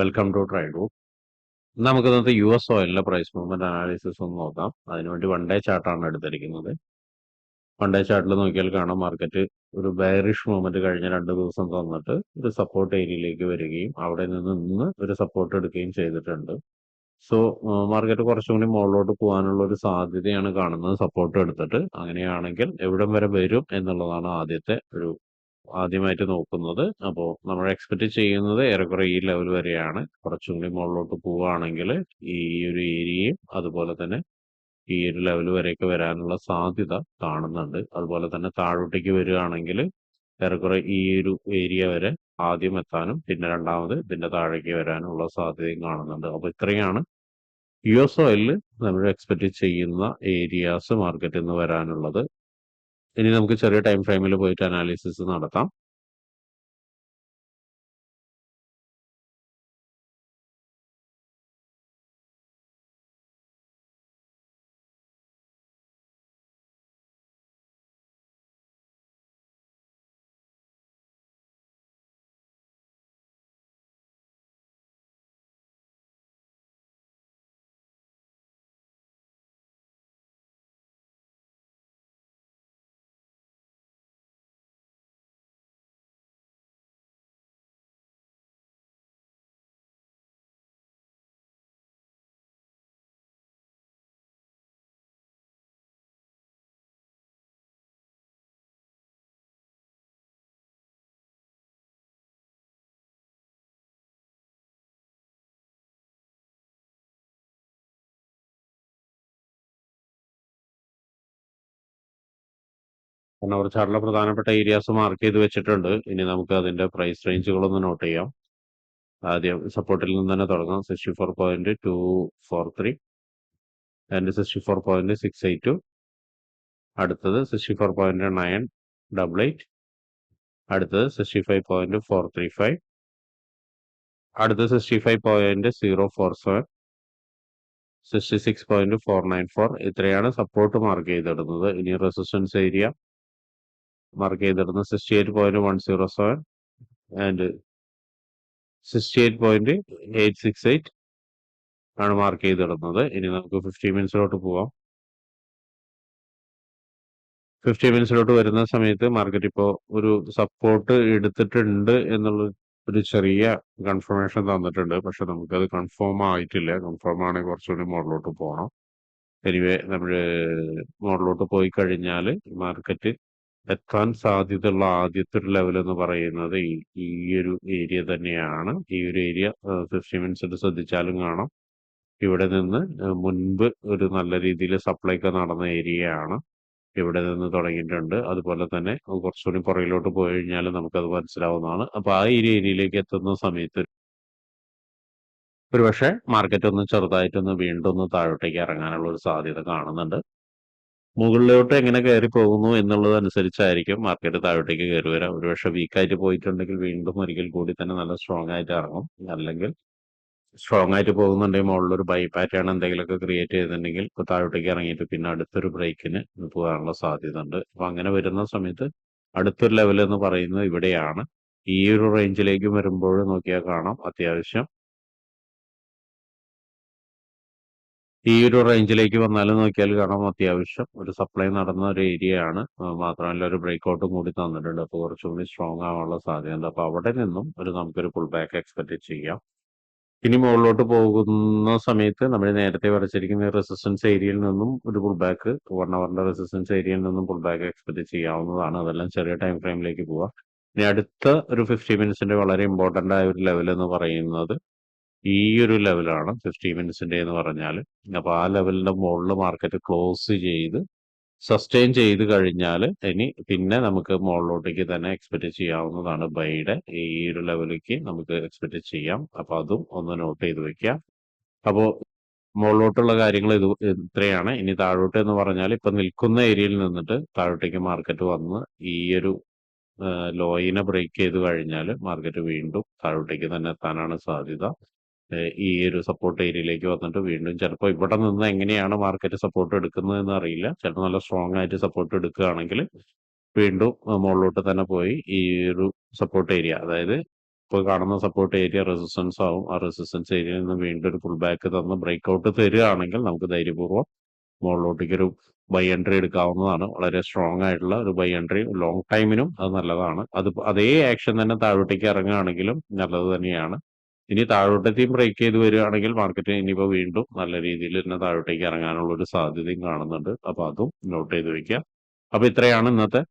Welcome to ട്രൈഡു നമുക്ക് ഇന്നത്തെ U S ഓയിലിന്റെ പ്രൈസ് മൂവ്മെന്റ് അനാലിസിസ് ഒന്ന് നോക്കാം. അതിനുവേണ്ടി വൺ ഡേ ചാർട്ടാണ് എടുത്തിരിക്കുന്നത്. വൺ ഡേ ചാർട്ടിൽ നോക്കിയാൽ കാണാം മാർക്കറ്റ് ഒരു ബെയറിഷ് മൂവ്മെന്റ് കഴിഞ്ഞ രണ്ട് ദിവസം തന്നിട്ട് ഒരു സപ്പോർട്ട് ഏരിയയിലേക്ക് വരികയും അവിടെ നിന്ന് നിന്ന് ഒരു സപ്പോർട്ട് എടുക്കുകയും ചെയ്തിട്ടുണ്ട്. സോ മാർക്കറ്റ് കുറച്ചും കൂടി മുകളിലോട്ട് പോകാനുള്ള ഒരു സാധ്യതയാണ് കാണുന്നത് സപ്പോർട്ട് എടുത്തിട്ട്. അങ്ങനെയാണെങ്കിൽ എവിടം വരെ വരും എന്നുള്ളതാണ് ആദ്യത്തെ ഒരു ആദ്യമായിട്ട് നോക്കുന്നത്. അപ്പോൾ നമ്മൾ എക്സ്പെക്ട് ചെയ്യുന്നത് ഏറെക്കുറെ ഈ ലെവൽ വരെയാണ്. കുറച്ചും കൂടി മുകളിലോട്ട് പോവുകയാണെങ്കിൽ ഈ ഒരു ഏരിയയും അതുപോലെ തന്നെ ഈ ഒരു ലെവൽ വരെയൊക്കെ വരാനുള്ള സാധ്യത കാണുന്നുണ്ട്. അതുപോലെ തന്നെ താഴോട്ടേക്ക് വരികയാണെങ്കിൽ ഏറെക്കുറെ ഈ ഒരു ഏരിയ വരെ ആദ്യം എത്താനും പിന്നെ രണ്ടാമത് ഇതിന്റെ താഴേക്ക് വരാനുള്ള സാധ്യതയും കാണുന്നുണ്ട്. അപ്പോൾ ഇത്രയാണ് യു എസ് ഓയിലിൽ നമ്മൾ എക്സ്പെക്ട് ചെയ്യുന്ന ഏരിയാസ് മാർക്കറ്റിൽ നിന്ന് വരാനുള്ളത്. ഇനി നമുക്ക് ചെറിയ ടൈം ഫ്രെയിമിൽ പോയിട്ട് അനാലിസിസ് നടത്താം. ചാർട്ടിലെ പ്രധാനപ്പെട്ട ഏരിയാസ് മാർക്ക് ചെയ്ത് വെച്ചിട്ടുണ്ട്. ഇനി നമുക്ക് അതിന്റെ പ്രൈസ് റേഞ്ചുകളൊന്ന് നോട്ട് ചെയ്യാം. ആദ്യം സപ്പോർട്ടിൽ നിന്ന് തന്നെ തുടങ്ങാം. Sixty four point two four three and sixty four point six eight two അടുത്തത് sixty four point nine double eight അടുത്തത് sixty five point four three five അടുത്തത് sixty five point zero four seven sixty six point four nine four ഇത്രയാണ് support mark ചെയ്തിടുന്നത്. ഇനി resistance area mark ചെയ്തിരുന്നത് sixty eight point one zero seven and sixty eight point eight six eight ആണ് mark ചെയ്തിടുന്നത് ഇനി നമുക്ക് fifty മിനിറ്റ്സിലോട്ട് പോവാം. Fifty മിനിറ്റ്സിലോട്ട് വരുന്ന സമയത്ത് മാർക്കറ്റ് ഇപ്പോൾ ഒരു സപ്പോർട്ട് എടുത്തിട്ടുണ്ട് എന്നുള്ള ഒരു ചെറിയ കൺഫർമേഷൻ തന്നിട്ടുണ്ട്. പക്ഷെ നമുക്കത് കൺഫേം ആയിട്ടില്ല. കൺഫേം ആണെങ്കിൽ കുറച്ചുകൂടി മുകളിലോട്ട് പോകണം എനിവേ നമ്മൾ മുകളിലോട്ട് പോയി കഴിഞ്ഞാൽ മാർക്കറ്റ് എത്താൻ സാധ്യതയുള്ള ആദ്യത്തെ ഒരു ലെവൽ എന്ന് പറയുന്നത് ഈ ഒരു ഏരിയ തന്നെയാണ്. ഈ ഒരു ഏരിയ ഫിഫ്റ്റി മിനിറ്റ്സ് ശ്രദ്ധിച്ചാലും കാണാം. ഇവിടെ നിന്ന് മുൻപ് ഒരു നല്ല രീതിയിൽ സപ്ലൈ ഒക്കെ നടന്ന ഏരിയയാണ് ഇവിടെ നിന്ന് തുടങ്ങിയിട്ടുണ്ട്. അതുപോലെ തന്നെ കുറച്ചുകൂടി പുറകിലോട്ട് പോയി കഴിഞ്ഞാൽ നമുക്കത് മനസ്സിലാവുന്നതാണ്. അപ്പൊ ആ ഒരു ഏരിയയിലേക്ക് എത്തുന്ന സമയത്ത് ഒരുപക്ഷെ മാർക്കറ്റ് ഒന്ന് ചെറുതായിട്ടൊന്ന് വീണ്ടും ഒന്ന് താഴോട്ടേക്ക് ഇറങ്ങാനുള്ള ഒരു സാധ്യത കാണുന്നുണ്ട്. മുകളിലോട്ട് എങ്ങനെ കയറി പോകുന്നു എന്നുള്ളത് അനുസരിച്ചായിരിക്കും മാർക്കറ്റ് താഴോട്ടേക്ക് കയറി വരാം. ഒരുപക്ഷെ വീക്കായിട്ട് പോയിട്ടുണ്ടെങ്കിൽ വീണ്ടും ഒരിക്കൽ കൂടി തന്നെ നല്ല സ്ട്രോങ് ആയിട്ട് ഇറങ്ങും. അല്ലെങ്കിൽ സ്ട്രോങ് ആയിട്ട് പോകുന്നുണ്ടെങ്കിൽ മുകളിലൊരു ബൈ പാറ്റേൺ എന്തെങ്കിലുമൊക്കെ ക്രിയേറ്റ് ചെയ്തിട്ടുണ്ടെങ്കിൽ ഇപ്പൊ താഴോട്ടേക്ക് ഇറങ്ങിയിട്ട് പിന്നെ അടുത്തൊരു ബ്രേക്കിന് പോകാനുള്ള സാധ്യത ഉണ്ട് അപ്പൊ അങ്ങനെ വരുന്ന സമയത്ത് അടുത്തൊരു ലെവൽ എന്ന് പറയുന്നത് ഇവിടെയാണ്. ഈ ഒരു റേഞ്ചിലേക്ക് വരുമ്പോൾ നോക്കിയാൽ കാണാം. അത്യാവശ്യം ഈ ഒരു റേഞ്ചിലേക്ക് വന്നാലും നോക്കിയാൽ കാണാം അത്യാവശ്യം ഒരു സപ്ലൈ നടന്ന ഒരു ഏരിയ ആണ്. മാത്രമല്ല ഒരു ബ്രേക്ക് ഔട്ടും കൂടി തന്നിട്ടുണ്ട്. അപ്പോൾ കുറച്ചുകൂടി സ്ട്രോങ് ആവാനുള്ള സാധ്യതയുണ്ട്. അപ്പോൾ അവിടെ നിന്നും ഒരു നമുക്കൊരു പുൾ ബാക്ക് എക്സ്പെക്ട് ചെയ്യാം. ഇനി മുകളിലോട്ട് പോകുന്ന സമയത്ത് നമ്മൾ നേരത്തെ വരച്ചിരിക്കുന്ന റെസിസ്റ്റൻസ് ഏരിയയിൽ നിന്നും ഒരു പുൾ ബാക്ക് വൺ അവറിന്റെ റെസിസ്റ്റൻസ് ഏരിയയിൽ നിന്നും പുൾ ബാക്ക് എക്സ്പെക്ട് ചെയ്യാവുന്നതാണ്. അതെല്ലാം ചെറിയ ടൈം ഫ്രെയിമിലേക്ക് പോവാം. ഇനി അടുത്ത ഒരു ഫിഫ്റ്റി മിനിറ്റ്സിന്റെ വളരെ ഇമ്പോർട്ടന്റ് ആയ ഒരു ലെവൽ എന്ന് പറയുന്നത് ഈ ഒരു ലെവലാണ് ഫിഫ്റ്റി മിനിറ്റ്സിന്റെ എന്ന് പറഞ്ഞാൽ അപ്പൊ ആ ലെവലിന്റെ മുകളിൽ മാർക്കറ്റ് ക്ലോസ് ചെയ്ത് സസ്റ്റെയിൻ ചെയ്ത് കഴിഞ്ഞാൽ ഇനി പിന്നെ നമുക്ക് മുകളിലോട്ടേക്ക് തന്നെ എക്സ്പെക്ട് ചെയ്യാവുന്നതാണ് ബൈയുടെ. ഈ ഒരു ലെവലിലേക്ക് നമുക്ക് എക്സ്പെക്ട് ചെയ്യാം. അപ്പൊ അതും ഒന്ന് നോട്ട് ചെയ്ത് വെക്കാം അപ്പോൾ മുകളിലോട്ടുള്ള കാര്യങ്ങൾ ഇത് ഇത്രയാണ്. ഇനി താഴോട്ട് എന്ന് പറഞ്ഞാൽ ഇപ്പൊ നിൽക്കുന്ന ഏരിയയിൽ നിന്നിട്ട് താഴോട്ടേക്ക് മാർക്കറ്റ് വന്ന് ഈ ഒരു ലോയിനെ ബ്രേക്ക് ചെയ്ത് കഴിഞ്ഞാൽ മാർക്കറ്റ് വീണ്ടും താഴോട്ടേക്ക് തന്നെ എത്താനാണ് സാധ്യത. ഈ ഒരു സപ്പോർട്ട് ഏരിയയിലേക്ക് വന്നിട്ട് വീണ്ടും ചിലപ്പോൾ ഇവിടെ നിന്ന് എങ്ങനെയാണ് മാർക്കറ്റ് സപ്പോർട്ട് എടുക്കുന്നതെന്ന് അറിയില്ല. ചിലപ്പോൾ നല്ല സ്ട്രോങ് ആയിട്ട് സപ്പോർട്ട് എടുക്കുകയാണെങ്കിൽ വീണ്ടും മുകളിലോട്ട് തന്നെ പോയി ഈ ഒരു സപ്പോർട്ട് ഏരിയ അതായത് ഇപ്പോൾ കാണുന്ന സപ്പോർട്ട് ഏരിയ റെസിസ്റ്റൻസ് ആവും. ആ റെസിസ്റ്റൻസ് ഏരിയയിൽ നിന്ന് വീണ്ടും ഒരു ഫുൾ ബാക്ക് തന്ന് ബ്രേക്ക് ഔട്ട് തരികയാണെങ്കിൽ നമുക്ക് ധൈര്യപൂർവം മുകളിലോട്ടേക്ക് ഒരു ബൈ എൻട്രി എടുക്കാവുന്നതാണ്. വളരെ സ്ട്രോങ് ആയിട്ടുള്ള ഒരു ബൈ എൻട്രി ലോങ് ടൈമിനും അത് നല്ലതാണ്. അത് അതേ ആക്ഷൻ തന്നെ താഴോട്ടേക്ക് ഇറങ്ങുകയാണെങ്കിലും നല്ലത് തന്നെയാണ്. ഇനി താഴോട്ടെത്തിയും ബ്രേക്ക് ചെയ്ത് വരികയാണെങ്കിൽ മാർക്കറ്റ് ഇനിയിപ്പോൾ വീണ്ടും നല്ല രീതിയിൽ തന്നെ താഴോട്ടേക്ക് ഇറങ്ങാനുള്ള ഒരു സാധ്യതയും കാണുന്നുണ്ട്. അപ്പോൾ അതും നോട്ട് ചെയ്ത് വെക്കാം അപ്പോൾ ഇത്രയാണ് ഇന്നത്തെ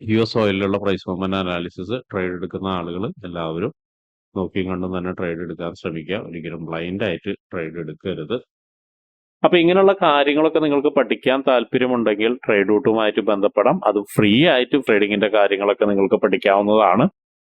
യു എസ് ഓയിലുള്ള പ്രൈസ് മൂവ്മെന്റ് അനാലിസിസ് ട്രേഡ് എടുക്കുന്ന ആളുകൾ എല്ലാവരും നോക്കിയും കണ്ടും തന്നെ ട്രേഡ് എടുക്കാൻ ശ്രമിക്കുക. ഒരിക്കലും ബ്ലൈൻഡ് ആയിട്ട് ട്രേഡ് എടുക്കരുത്. അപ്പൊ ഇങ്ങനെയുള്ള കാര്യങ്ങളൊക്കെ നിങ്ങൾക്ക് പഠിക്കാൻ താല്പര്യമുണ്ടെങ്കിൽ ട്രേഡ് റൂട്ടുമായിട്ട് ബന്ധപ്പെടാം. അത് ഫ്രീ ആയിട്ട് ട്രേഡിങ്ങിന്റെ കാര്യങ്ങളൊക്കെ നിങ്ങൾക്ക് പഠിക്കാവുന്നതാണ്.